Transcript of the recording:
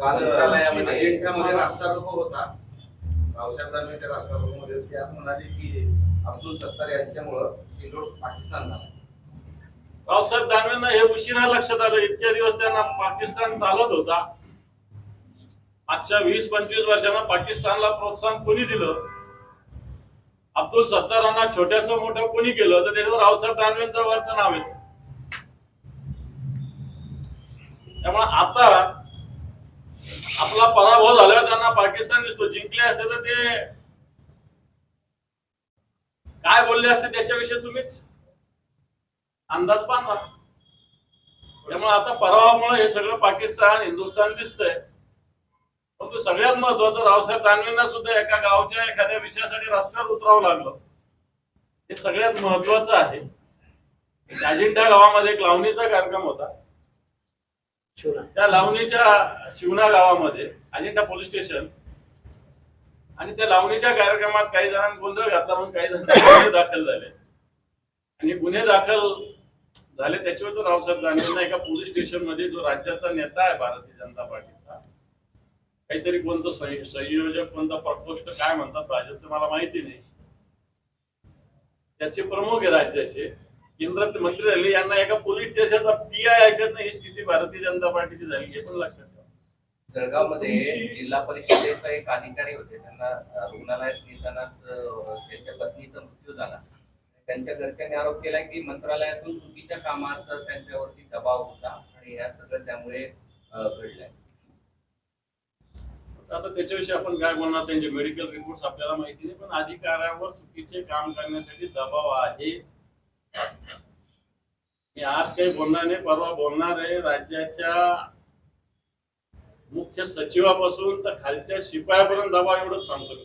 काल होता. रावसाहेब दानवेच्या रास्तारोकोमध्ये ते असं म्हणाले की अब्दुल सत्तार यांच्यामुळं सिंधूर पाकिस्तान झाला. रावसाहेब दानवेंना हे उशिरा लक्षात आलं. इतक्या दिवस त्यांना पाकिस्तान चालत होता. मागच्या वीस पंचवीस वर्षांना पाकिस्तानला प्रोत्साहन कोणी दिलं? अब्दुल सत्तारांना छोट्याचं मोठं कोणी केलं? तर त्याच्यात रावसाहेब दानवेंचं वरचं नाव येतं. त्यामुळे आता आपला पराभव झाल्यावर त्यांना पाकिस्तान दिसतो. जिंकले असते तर ते काय बोलले असते त्याच्याविषयी तुम्हीच? अंदाज बांधा. त्यामुळे आता पराभवामुळे हे सगळं पाकिस्तान हिंदुस्थान दिसतंय. परंतु सगळ्यात महत्वाचं रावसाहेब दानवेंना सुद्धा एका गावच्या एखाद्या विषयासाठी रस्त्यावर उतरावं लागलं. हे सगळ्यात महत्वाचं आहे. अजिंठा गावामध्ये एक लावणीचा कार्यक्रम होता. त्या लावणीच्या शिवना गावामध्ये अजिंठा पोलीस स्टेशन आणि त्या लावणीच्या कार्यक्रमात काही जणांनी गोंधळ घातला म्हणून काही जण गुन्हे दाखल झाले. आणि गुन्हे दाखल झाले त्याच्यावर तो रावसाहेब दानवेंना एका पोलीस स्टेशनमध्ये जो राज्याचा नेता आहे भारतीय जनता पार्टीचा काहीतरी कोणतं संयोजक कोणता प्रकोष्ठ काय म्हणतात भाजपचं मला माहिती नाही. त्याचे प्रमुख आहे राज्याचे. केंद्रात मंत्री राहिले यांना एका पोलीस स्टेशनचा पी आय ऐकत नाही भारतीय जनता पार्टीची झाली हे पण लक्षात ठेवा. जळगावमध्ये तुमची- जिल्हा परिषदेचा एक अधिकारी होते त्यांना रुग्णालयात नेतानाच त्यांच्या पत्नीचा मृत्यू झाला. त्यांच्या घरच्यांनी आरोप केला की मंत्रालयातून चुकीच्या कामाचा त्यांच्यावरती दबाव होता आणि या सगळं त्यामुळे घडलंय. आता त्याच्याविषयी आपण काय बोलणार त्यांचे मेडिकल रिपोर्ट आपल्याला माहिती नाही पण अधिकाऱ्यावर चुकीचे काम करण्यासाठी दबाव आहे. मी आज काही बोलणार नाही परवा बोलणार आहे. राज्याच्या मुख्य सचिवापासून तर खालच्या शिपायापर्यंत दबाव एवढंच सांगतो.